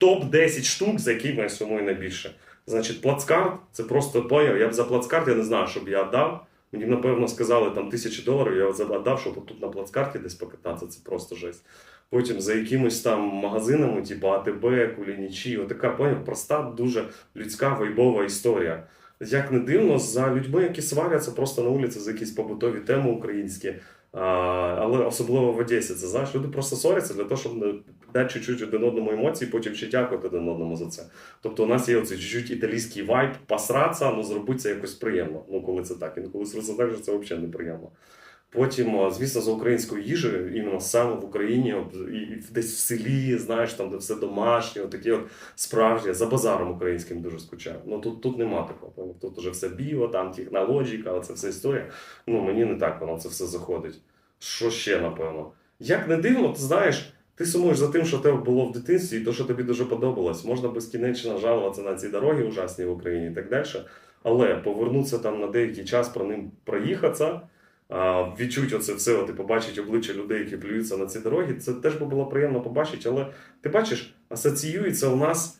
топ-10 штук, за які я сумую найбільше. Значить, плацкарт це просто поняв. Я б за плацкарт я не знаю, що б я дав. Мені, напевно, сказали там тисячі доларів, я задав, щоб тут на плацкарті десь покататися, це просто жесть. Потім за якимось там магазинами, типу АТБ, Кулінічі, отака поняв, проста, дуже людська вайбова історія. Як не дивно, за людьми, які сваряться просто на вулиці за якісь побутові теми українські. А, але особливо в Одесі, це знаєш, люди просто сваряться для того, щоб дати чуть-чуть один одному емоції, потім ще дякувати один одному за це. Тобто у нас є оцей чуть-чуть італійський вайб, посратися, ну зробити це якось приємно. Ну, коли це так. Інколи це так, що це взагалі неприємно. Потім, звісно, за українською їжею, іменно саме в Україні, десь в селі, знаєш, там, де все домашнє, такі от справжні, за базаром українським дуже скучаю. Ну тут, тут нема такого. Тут уже все біо, там технологіка, це все історія. Ну мені не так воно це все заходить. Що ще, напевно? Як не дивно, ти знаєш, ти сумуєш за тим, що тебе було в дитинстві, і то, що тобі дуже подобалось. Можна безкінечно жалуватися на ці дороги ужасні в Україні і так далі. Але повернутися там на деякий час про ним проїхатися, відчути оце все, от, і побачити обличчя людей, які плюються на ці дороги, це теж би було приємно побачити. Але ти бачиш, асоціюється у нас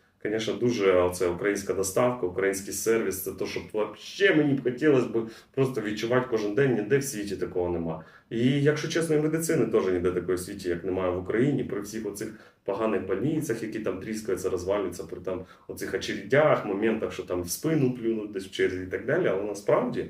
Звісно, дуже оце українська доставка, український сервіс це те, що взагалі мені б хотілося б просто відчувати кожен день, ніде в світі такого нема. І якщо чесно, і медицини теж ніде такої в світі, як немає в Україні, при всіх оцих поганих больницях, які там тріскаються, розвалюються, при там оцих очередях, моментах, що там в спину плюнуть десь в черзі і так далі. Але насправді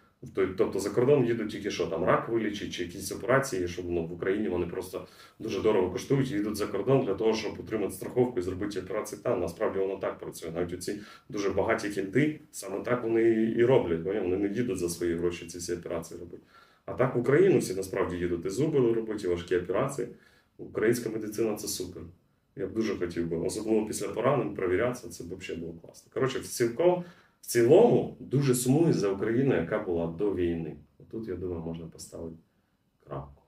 тобто за кордон їдуть тільки що там рак вилічить чи якісь операції, щоб ну, в Україні вони просто дуже дорого коштують їдуть за кордон для того, щоб отримати страховку і зробити операції там. Насправді воно так працює. Навіть оці дуже багаті кінти, саме так вони і роблять. Вони не їдуть за свої гроші ці всі операції робити. А так в Україну всі насправді їдуть і зуби робити, і важкі операції. Українська медицина це супер. Я б дуже хотів би, особливо після поранень, провірятися, це б взагалі було класно. Коротше, цілком, в цілому дуже сумую за Україну, яка була до війни. Тут, я думаю, можна поставити крапку.